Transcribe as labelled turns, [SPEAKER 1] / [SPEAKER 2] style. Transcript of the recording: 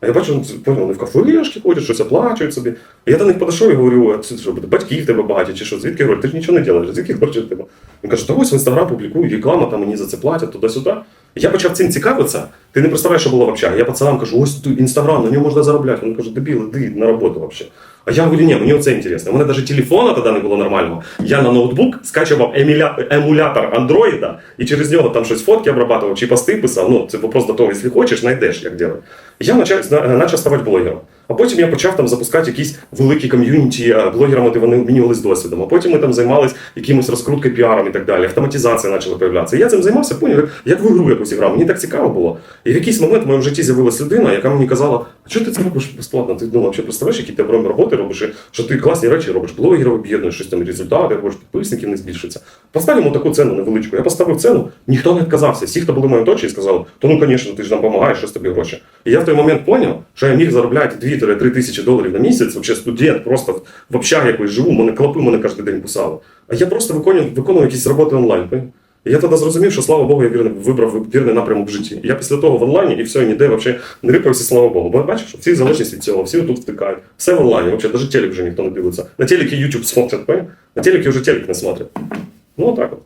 [SPEAKER 1] А я бачу, ну, понял, вони в кафешки ходять, щось оплачують собі. І я до них підійшов і говорю, а це що, буде? Батьків тебе багаті, чи що, звідки гроші? Ти ж нічого не робиш, звідки яких грошей тебе? Він каже, та ось в інстаграм публікую, реклама, там мені за це платять, туди-сюди. Я почав цим цікавитися. Ти не представляєш, що було в общагі. Я пацанам кажу, ось тут інстаграм, на ньому можна заробляти. Вони кажуть, дебіл, іди на роботу взагалі. А я говорю, ні, мені оце інтересно. У мене навіть телефона тоді не було нормального. Я на ноутбук скачував еміля... емулятор андроїда, і через нього там щось фотки обрабатував чи пости писав. Ну, це до того, якщо хочеш, знайдеш, як робити. Я почав ставати блогером. А потім я почав там запускати якісь великі ком'юніті е, блогерами, де вони обмінювалися досвідом. А потім ми там займалися якимось розкруткою, піаром і так далі. Автоматизація почала появлятися. Я цим займався, поняв, як- в ігру якусь грав. Мені так цікаво було. І в якийсь момент в моєму житті з'явилася людина, яка мені казала, а чого ти це робиш безплатно? Ти ну, взагалі представляєш, які ти роботи робиш, що ти класні речі робиш, блогерів об'єднуєш, щось там результати, робиш, підписників не збільшиться. Постав йому таку ціну невеличку. Я поставив ціну, ніхто не відказався. Всі, хто були в моєму оточенні, сказали, то ну, звісно, ти ж нам допомагаєш, що з тобі гроші. І я в той момент зрозумів, що я міг заробляти 2-3 тисячі доларів на місяць, взагалі студент, просто в- в якось живу, мене клопи мене кожен день кусали. А я просто виконував, виконував якісь роботи онлайн. І я тоді зрозумів, що слава Богу, я вірний, вибрав вірний напрямок в житті. Я після того в онлайні і все, ніде взагалі не рипався, слава Богу. Бо бачиш, всі залежність від цього, всі тут втикають. Все в онлайні, взагалі, навіть телек вже ніхто не дивиться. На телекі YouTube смотрять. На телекі вже телек не смотрять. Ну, так от.